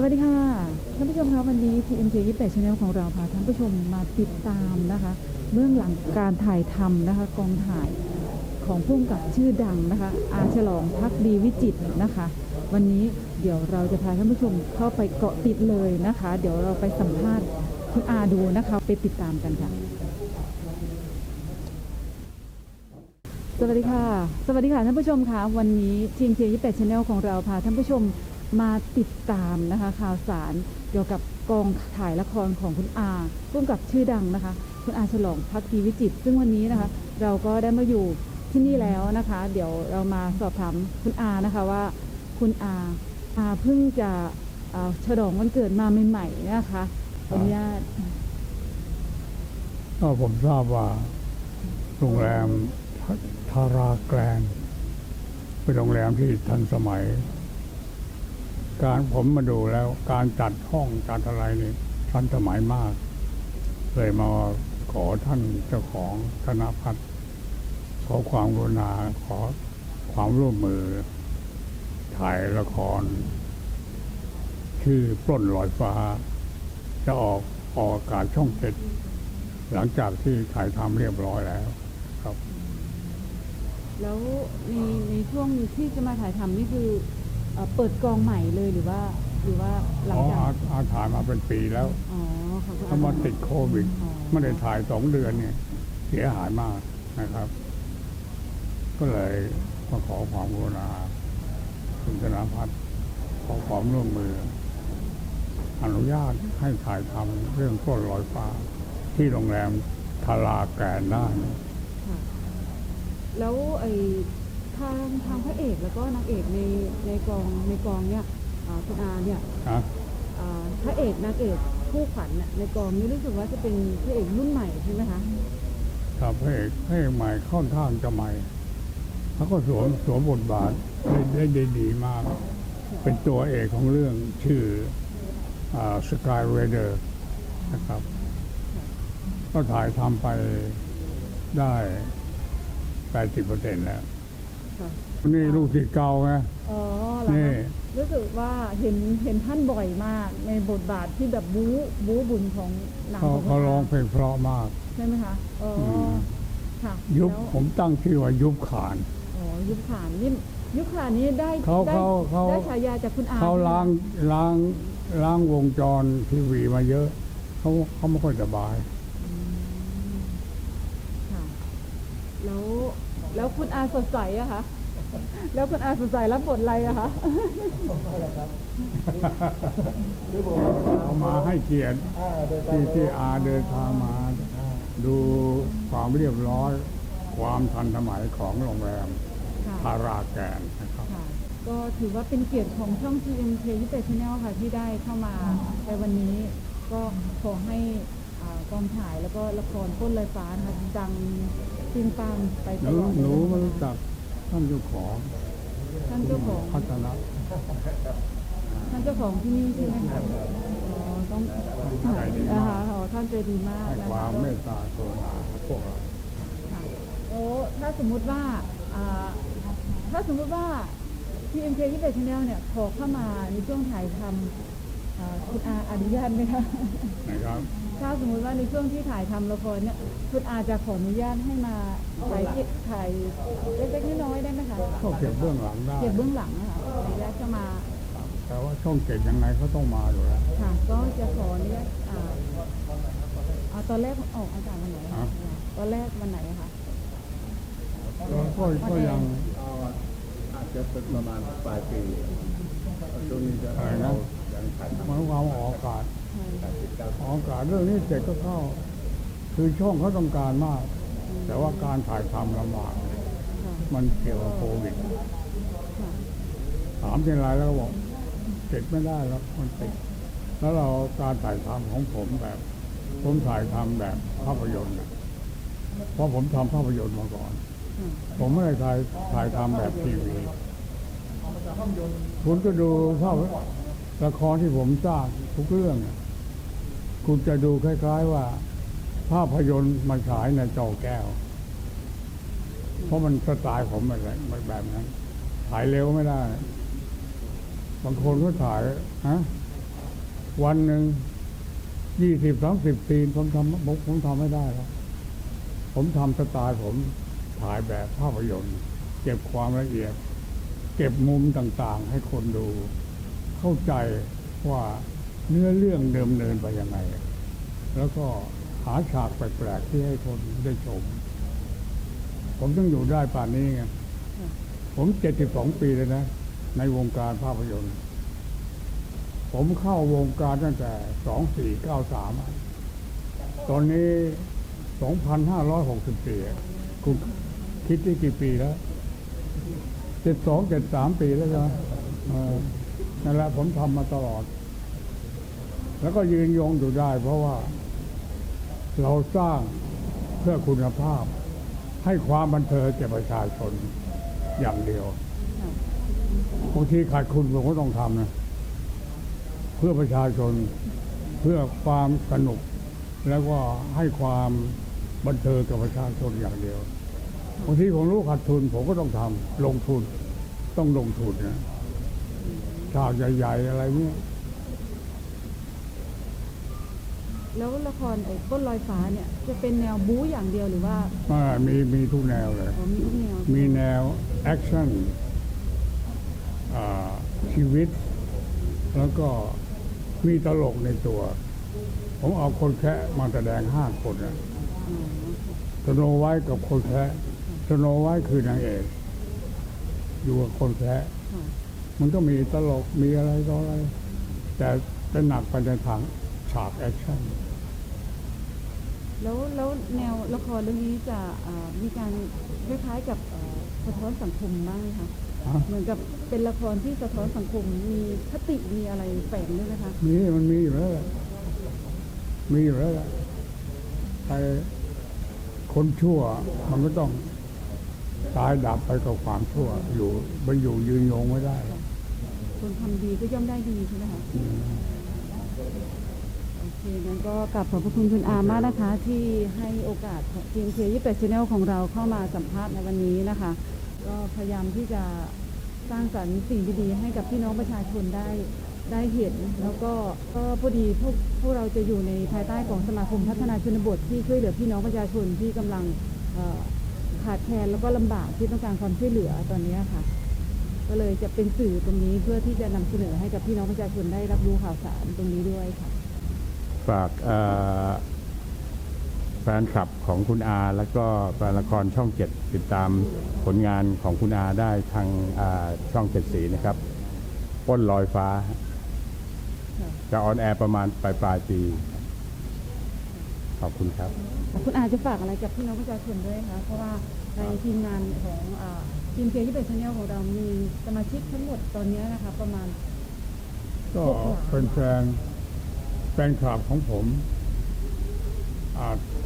สวัสดีค่ะท่านผู้ชมคะวันนี้ TMJ 28 Channel ของเราพาท่านผู้ชมมาติดตามนะคะเบื้องหลังการถ่ายทำนะคะกองถ่ายของผู้กำกับชื่อดังนะคะ อาฉลองพักดีวิจิตนะคะ วันนี้เดี๋ยวเราจะพาท่านผู้ชมเข้าไปเกาะติดเลยนะคะ เดี๋ยวเราไปสัมภาษณ์คุณอาดูนะคะไปติดตามกันค่ะ สวัสดีค่ะ สวัสดีค่ะท่านผู้ชมคะวันนี้ทีมเจ28 Channel ของเราพาท่านผู้ชม มาติดตามนะคะข่าวสารเกี่ยวกับกองถ่ายละครของคุณอาร่วมกับชื่อดังนะคะ คุณอาฉลองพักดีวิจิต ซึ่งวันนี้นะคะ เราก็ได้มาอยู่ที่นี่แล้วนะคะ เดี๋ยวเรามาสอบถามคุณอานะคะว่าคุณอาอาเพิ่งจะฉลองวันเกิดมาใหม่ๆนะคะออนุญาตก็ผมทราบว่าโรงแรมทาราแกรนเป็นโรงแรมที่ทันสมัย การผมมาดูแล้ว การจัดห้องจัดอะไรนี่ทันสมัยมาก เลยมาขอท่านเจ้าของธนพัฒน์ขอความกรุณาขอความร่วมมือ ถ่ายละคร ชื่อปล้นลอยฟ้า จะออกออกอากาศช่องเจ็ดหลังจากที่ถ่ายทำเรียบร้อยแล้วครับ แล้วในในช่วงที่จะมาถ่ายทำนี่คือ อ่อเปิดกองใหม่เลยหรือว่าหรือว่าหลัอ๋งอจากอาอาถ่ายมาเป็นปีแล้วอ๋อค่ะคุณถ้ามาติดโควิดอ๋อ ไม่ได้ถ่ายสองเดือนเนี่ย เสียหายมากนะครับ ก็เลยมาขอความกรุณาคุณธนพัฒน์ขอความร่วมมือ อนุญาตให้ถ่ายทำเรื่องต้นลอยฟ้า ที่โรงแรมทาราแกรนด์ได้ ค่ะ แล้วไอ้ ทางทางพระเอกแล้วก็นางเอกในในกองในกองเนี่ยอ่าคุณอาเนี่ยนะอ่าพระเอกนางเอกคู่ขวัญน่ะในกองนี้รู้สึกว่าจะเป็นพระเอกรุ่นใหม่ใช่ไหมคะครับพระเอกพระเอกใหม่ค่อนข้างจะใหม่เขาก็สวมสวมบทบาทได้ได้ได้ดีมาก เป็นตัวเอกของเรื่องชื่อสกายเรเดอร์นะครับ ก็ถ่ายทำไปได้แปดสิบเปอร์เซ็นต์แล้ว ค่ะนี่ลูกศิษย์เก่าไง อ๋อเหรอนี่ คะรู้สึกว่าเห็นเห็นท่านบ่อยมาก ในบทบาทที่แบบบู๊บู๊บุญของหนังเขาของเขาคุณร้องอาเพลงเพราะมาก ใช่ไหมคะอ๋ออม ค่ะยุบแล้วผมตั้งชื่อว่ายุบขาน อ๋อยุบขานนี่ยุบขานนี้ได้เขาได้เขาเขา ได้ฉายาจากคุณอาเขาใช่ไหมล้างล้างล้างวงจรทีวีมาเยอะ เขาเขาไม่ค่อยสบาย ค่ะแล้ว แล้วคุณอาสดใสอะคะแล้วคุณอาสดใสรับบทอะไรอะคะเอามาให้เกียรติที่ที่อาเดินทางมา ดูความเรียบร้อย ความทันสมัยของโรงแรมค่ะทาราแกรนด์นะครับ ค่ะ ก็ถือว่าเป็นเกียรติของช่อง GMK 28 Channel ค่ะที่ได้เข้ามาในวันนี้ ก็ขอให้อ่ากองถ่ายแล้วก็ละครพ้นลอยฟ้านะคะดัง จริงปังไปหตนูลอดหนูมารู้จักท่านเจ้าของท่านเจ้าของพัฒนาท่านเจ้าของที่นี่ใช่ไหมคะอ๋อต้องใจดีนะมากคะอ๋อท่านใจดีมากให้นะคคะวามเมตตากรุณาพวกเราค่ะโอ้ถ้าสมมุติว่าอ่าถ้าสมมุติว่าที่ MK 28 Channel เนี่ยขอเข้ามาในช่วงถ่ายทำอ่า คุณอาอนุญาตไหมคะนะครับถ้าสมมุติว่าในช่วงที่ถ่ายทำละครเนี่ยคุณอาจะขออนุญาตให้มาถ่ายกิจถ่ายเล็กๆน้อยๆได้ไหมคะก็เก็บเบื้องหลังได้เก็บเบื้องหลังนะคะขออนุญาตเข้ามา แต่ว่าช่องเก็บยังไงก็ต้องมาอยู่แล้วค่ะก็จะขออนุญาตอ่าเอาตอนแรกออกอากาศวันไหนอะฮะตอนแรกวันไหนอะคะก็ก็ก็ยังอาจจะเป็นประมาณปลายปีช่วงนี้จะ อะไรนะยังถ่ายทหมายความว่าออกอากาศใช่ำติดตามออกอากาศเรื่องนี้เสร็จก็เข้า คือช่องเขาต้องการมาก แต่ว่าการถ่ายทำลำบากค่ะมันเกี่ยวกับโควิดค่ะถามเป็นไรแล้วก็บอกเสร็จไม่ได้แล้วมันติดแล้วเราการถ่ายทำของผมแบบ ผมถ่ายทำแบบภาพยนตร์น่ะเพราะผมทำภาพยนตร์มาก่อนค่ะผมไม่ได้ถ่ายถ่ายทำแบบทีวีคุณก็ดูภาพ ละครที่ผมสร้างทุกเรื่อง คุณจะดูคล้าย ๆว่า ภาพยนตร์มาฉายในจอแก้ว เพราะมันสไตล์ผมแบบนั้นแบบนั้นถ่ายเร็วไม่ได้ บางคนก็ถ่ายฮะวันหนึ่งยี่สิบสามสิบซีนผมทำผมผมทำไม่ได้หรอกผมทำสไตล์ผมถ่ายแบบภาพยนตร์ เก็บความละเอียด เก็บมุมต่างๆ ให้คนดู เข้าใจว่าเนื้อเรื่องเดิมเนินไปยังไง แล้วก็หาฉากแปลกๆที่ให้คนได้ชม ผมต้องอยู่ได้ป่านนี้ไงผมเจ็ดสิบสองปีเลยนะ ในวงการภาพยนตร์ ผมเข้าวงการตั้งแต่สองสี่เก้าสามตอนนี้สองพันห้าร้อยหกสิบสี่คุณคิดได้กี่ปีแล้วเจ็ดสองเจ็ดสามปีแล้วใช่ไหม นั่นแหละผมทำมาตลอด แล้วก็ยืนยงอยู่ได้ เพราะว่า เราสร้างเพื่อคุณภาพ ให้ความบันเทิงแก่ประชาชนอย่างเดียวบางทีขาดคุณผมก็ต้องทำนะ เพื่อประชาชนเพื่อความสนุก แล้วก็ให้ความบันเทิงกับประชาชนอย่างเดียวบางทีผมรู้ขาดทุนผมก็ต้องทำลงทุนต้องลงทุนนะ ฉากใหญ่ๆอะไรเนี้ยแล้วละครไอ้ต้นลอยฟ้าเนี่ย จะเป็นแนวบู๊อย่างเดียวหรือว่าอ่ามีมีทุกแนวเลย อ๋อมีทุกแนวมีแนวแอคชั่นอ่าชีวิต แล้วก็มีตลกในตัว ผมเอาคนแคะมาแสดงห้าคนนะอ๋อสโนไวท์กับคนแคะสโนไวท์คือนางเอกอยู่กับคนแคะค่ะ มันก็มีตลกมีอะไรก็อะไร แต่เป็นหนักไปในทางฉากแอคชั่นแล้วแล้วแนวละครเรื่องนี้จะอ่ามีการคล้ายๆกับเอ่อสะท้อนสังคมบ้างไหมคะฮะเหมือนกับเป็นละครที่สะท้อนสังคมมีคติมีอะไรแฝงด้วยนะคะมีมันมีอยู่แล้วแหละมีอยู่แล้วแหละใครคนชั่วมันก็ต้องตายดับไปกับความชั่วอยู่มันอยู่ยืนยงไม่ได้หรอก คนทำดีก็ย่อมได้ดีใช่ไหมคะอืมโอเคงั้นก็กลับขอบพระคุณคุณอามากนะคะ ที่ให้โอกาสทีมเคยี่เป็ดชแนลของเราเข้ามาสัมภาษณ์ในวันนี้นะคะ ก็พยายามที่จะสร้างสรรค์สิ่งดีๆให้กับพี่น้องประชาชนได้ได้เห็น แล้วก็ก็พอดีพวกพวกเราจะอยู่ในภายใต้ของสมาคมพัฒนาชนบทที่ช่วยเหลือพี่น้องประชาชนที่กำลังเอ่อขาดแคลนแล้วก็ลำบากที่ต้องการความช่วยเหลือตอนนี้ค่ะ ก็เลยจะเป็นสื่อตรงนี้เพื่อที่จะนำเสนอให้กับพี่น้องประชาชนได้รับรู้ข่าวสารตรงนี้ด้วยค่ะ ฝากเอ่อแฟนคลับของคุณอา แล้วก็แฟนละครช่องเจ็ดติดตามผลงานของคุณอาได้ทางอ่าช่องเจ็ดสีนะครับป้นลอยฟ้า จะออนแอร์ประมาณปลายปลายปี ขอบคุณครับ คุณอาจะฝากอะไรกับพี่น้องประชาชนด้วยคะเพราะว่าในทีมงานของอา ทีมเพียที่เป็นชแนลของเรามีสมาชิกทั้งหมดตอนนี้นะคะประมาณ ก็เป็นแฟนแฟนคลับของผม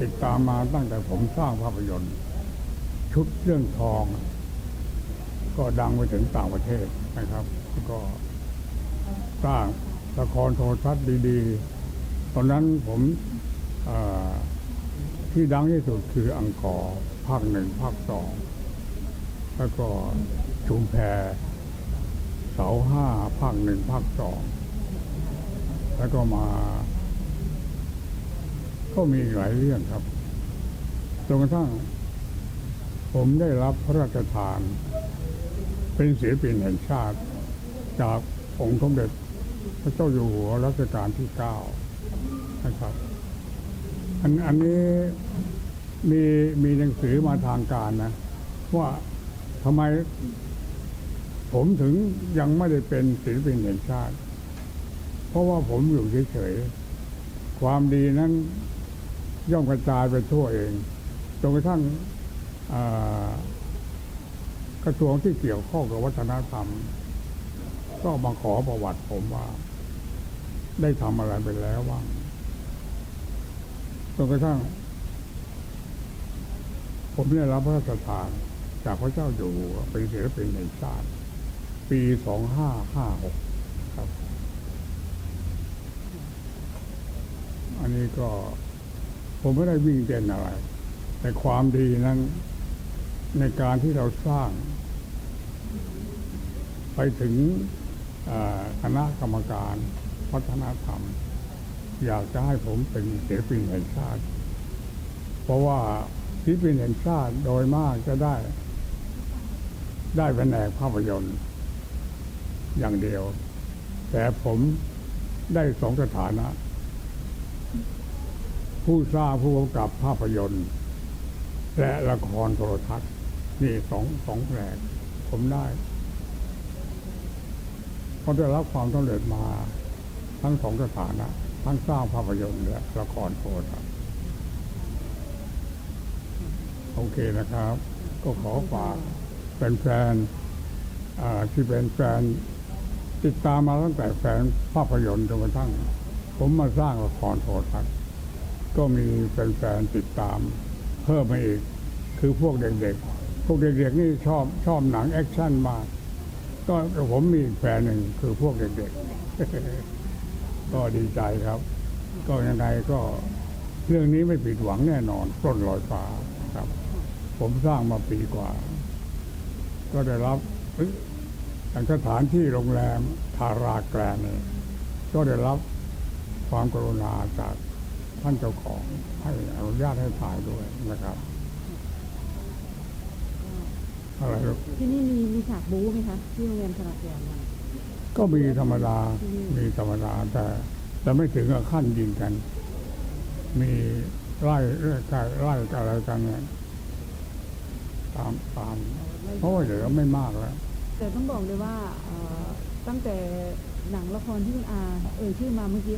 ติดตามมาตั้งแต่ผมสร้างภาพยนตร์ ชุดเรื่องทอง ก็ดังไปถึงต่างประเทศนะครับ ก็สร้างละครโทรทัศน์ดีๆ ตอนนั้นผมที่ดังที่สุดคืออังกอร์ภาคหนึ่งภาคสอง แล้วก็ชุมแพเสาห้าภาคหนึ่งภาคสองแล้วก็มา ก็มีหลายเรื่องครับจนกระทั่ง ผมได้รับพระราชทาน เป็นศิลปินแห่งชาติ จากองค์สมเด็จพระเจ้าอยู่หัวรัชกาลที่เก้านะครับอันอันนี้มีมีหนังสือมาทางการนะ ว่า ทำไม ผมถึงยังไม่ได้เป็นศิลปินแห่งชาติ เพราะว่าผมอยู่เฉยๆ ความดีนั้น ย่อมกระจายไปทั่วเองจนกระทั่งกระทรวงที่เกี่ยวข้องกับวัฒนธรรม ก็มาขอประวัติผมว่า ได้ทำอะไรไปแล้วบ้างจนกระทั่ง ผมได้รับพระราชทาน จากพระเจ้าอยู่เป็นศิลปินแห่งชาติ ปีสองห้าห้าหกครับ อันนี้ก็ผมไม่ได้วิ่งเต้นอะไร แต่ความดีนั้น ในการที่เราสร้าง ไปถึงคณะกรรมการวัฒนธรรม อยากจะให้ผมเป็นศิลปินแห่งชาติ เพราะว่าศิลปินแห่งชาติโดยมากจะได้ ได้แผนกภาพยนตร์อย่างเดียว แต่ผมได้สองสถานะ ผู้สร้างผู้กำกับภาพยนตร์ และละครโทรทัศน์นี่สองสองแผนกผมได้เพราะได้รับความสำเร็จมาทั้งสองสถานะ ทั้งสร้างภาพยนตร์และละครโทรทัศน์โอเคนะครับ ก็ขอฝาก เป็นแฟนๆที่เป็นแฟนติดตามมาตั้งแต่แฟนภาพยนตร์จนกระทั่ง ผมมาสร้างละครโทรทัศน์ก็มีแฟนๆติดตาม เพิ่มมาอีก คือพวกเด็กๆ พวกเด็กๆนี่ชอบชอบหนังแอคชั่นมาก ก็ผมมีแฟนหนึ่งคือพวกเด็กๆ ก็ดีใจครับ ก็ยังไงก็เรื่องนี้ไม่ผิดหวังแน่นอนปล้นลอยฟ้าครับ ผมสร้างมาปีกว่า ก็ได้รับเอ้ยอย่างสถานที่โรงแรมทาราแกรนด์เนี่ยก็ได้รับความกรุณาจากท่านเจ้าของให้อนุญาตให้ถ่ายด้วยนะครับอะไรลูกที่นี่มีมีฉากบู๊ไหมคะที่โรงเรียนสระแก้วก็มีธรรมดา มีธรรมดาแต่แต่ไม่ถึงกับขั้นยิงกัน มีไล่ไล่กันไล่กันอะไรกันเนี่ยตามตาม เพราะว่าเหลือไม่มากแล้วแต่ต้องบอกเลยว่าเอ่อตั้งแต่หนังละครที่คุณอาเอ่ยชื่อมาเมื่อกี้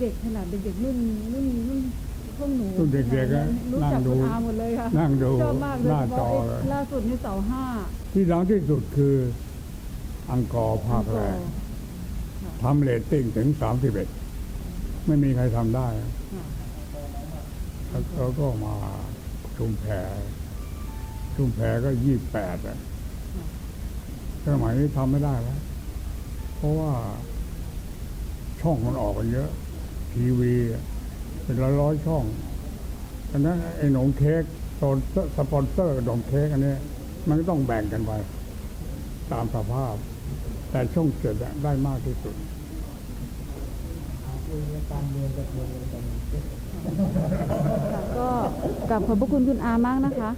เด็กๆขนาดเด็กๆรุ่นรุ่นรุ่นพวกหนูรุ่นเด็กๆอะรู้นั่จักงดู คุณอาหมดเลยค่ะนั่งดูชอบมากเลยหน้าเฉจอพาะเลยไอ้ล่าสุดในเสาห้าที่ดังที่สุดคืออังกอร์ภาคแรกทำเรตติ้งถึงสามสิบเอ็ดไม่มีใครทำได้ ค่ะ แล้วแล้วก็มาชุมแพ ชุมแพก็ยี่แปดอะสมัยนี้ทำไม่ได้แล้ว เพราะว่าช่องมันออกกันเยอะ ทีวีเป็นร้อยร้อยช่องอันนั้นไอ้หนมเค้กโซนสปอนเซอร์หนมเค้กอันนี้ มันก็ต้องแบ่งกันไป ตามสภาพ แต่ช่องเจ็ดได้มากที่สุดก็กลับขอบพระคุณคุณอามากนะคะ